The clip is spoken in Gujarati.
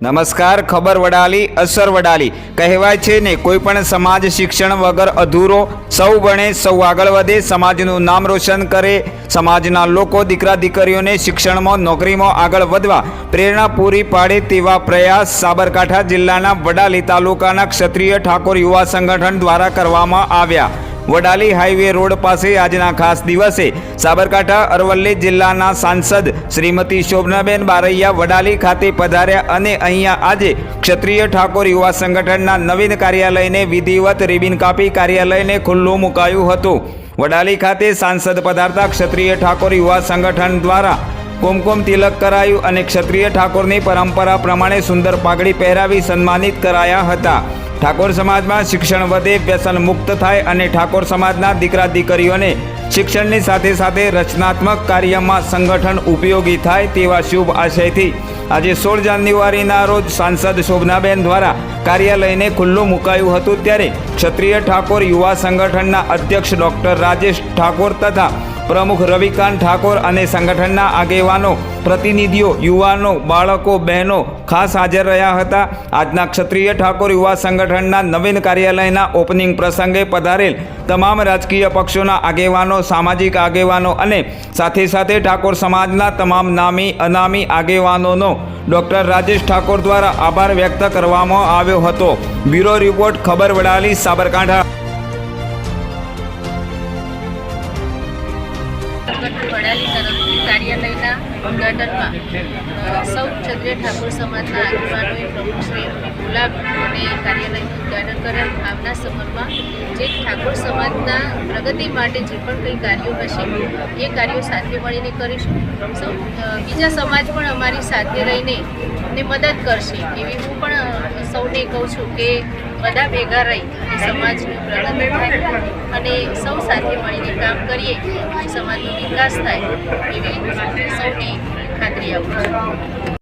નમસ્કાર, ખબર વડાલી, અસર વડાલી. કહેવાય છે ને કોઈ પણ સમાજ શિક્ષણ વગર અધૂરો, સૌ ભણે, સૌ આગળ વધે, સમાજનું નામ રોશન કરે, સમાજના લોકો, દીકરા, દીકરીઓને શિક્ષણમાં, નોકરીમાં આગળ વધવા, પ્રેરણા પૂરી પાડે તેવા પ્રયાસ સાબરકાંઠા જિલ્લાના વડાલી તાલુકાના ક્ષત્રિય ઠાકોર યુવા સંગઠન દ્વારા કરવામાં આવ્યા. વડાલી હાઈવે રોડ પાસે આજના ખાસ દિવસે સાબરકાંઠા, અરવલ્લી જિલ્લાના સાંસદ શ્રીમતી શોભનાબેન બારૈયા વડાલી ખાતે પધાર્યા અને અહીંયા આજે ક્ષત્રિય ઠાકોર યુવા સંગઠનના નવીન કાર્યાલયને વિધિવત રિબિન કાપી કાર્યાલયને ખુલ્લું મુકાયું હતું. વડાલી ખાતે સાંસદ પધારતા ક્ષત્રિય ઠાકોર યુવા સંગઠન દ્વારા કુમકુમ તિલક કરાયું અને ક્ષત્રિય ઠાકોરની પરંપરા પ્રમાણે સુંદર પાઘડી પહેરાવી સન્માનિત કરાયા હતા. ઠાકોર સમાજમાં શિક્ષણ વધે, વ્યસન મુક્ત થાય અને ઠાકોર સમાજના દીકરા દીકરીઓને શિક્ષણની સાથે સાથે રચનાત્મક કાર્યમાં સંગઠન ઉપયોગી થાય તેવા શુભ આશયથી આજે સોળ જાન્યુઆરીના રોજ સાંસદ શોભનાબેન દ્વારા કાર્યાલયને ખુલ્લું મુકાયું હતું ત્યારે ક્ષત્રિય ઠાકોર યુવા સંગઠનના અધ્યક્ષ ડોક્ટર રાજેશ ઠાકોર તથા પ્રમુખ રવિકાંત ઠાકોર અને સંગઠનના આગેવાનો, પ્રતિનિધિઓ, યુવાનો, બાળકો, બહેનો ખાસ હાજર રહ્યા હતા. આજના ક્ષત્રિય ઠાકોર યુવા સંગઠનના નવીન કાર્યાલયના ઓપનિંગ પ્રસંગે પધારેલ તમામ રાજકીય પક્ષોના આગેવાનો, સામાજિક આગેવાનો અને સાથે સાથે ઠાકોર સમાજના તમામ નામી, અનામી આગેવાનોનો ડૉક્ટર રાજેશ ઠાકોર દ્વારા આભાર વ્યક્ત કરવામાં આવ્યો હતો. બ્યુરો રિપોર્ટ ખબર વડાલી સાબરકાંઠા. વડાલી સૌ ક્ષત્રિય ઠાકોર સમાજના આગેવાનોએ પ્રમુખશ્રીઓને ગુલાબ અને કાર્યાલયનું ઉદ્ઘાટન કરેલ. જે ઠાકોર સમાજના પ્રગતિ માટે જે પણ કંઈ કાર્યો હશે, એ કાર્યો સાથે મળીને કરીશું. સૌ બીજા સમાજ પણ અમારી સાથે રહીને ને મદદ કરશે એવી હું પણ સૌને કહું છું કે બધા ભેગા રહી સમાજની પ્રગતિ થાય અને સૌ સાથે મળીને કામ કરીએ સમાજનો વિકાસ થાય એવી સૌને ખાતરી આપું છું.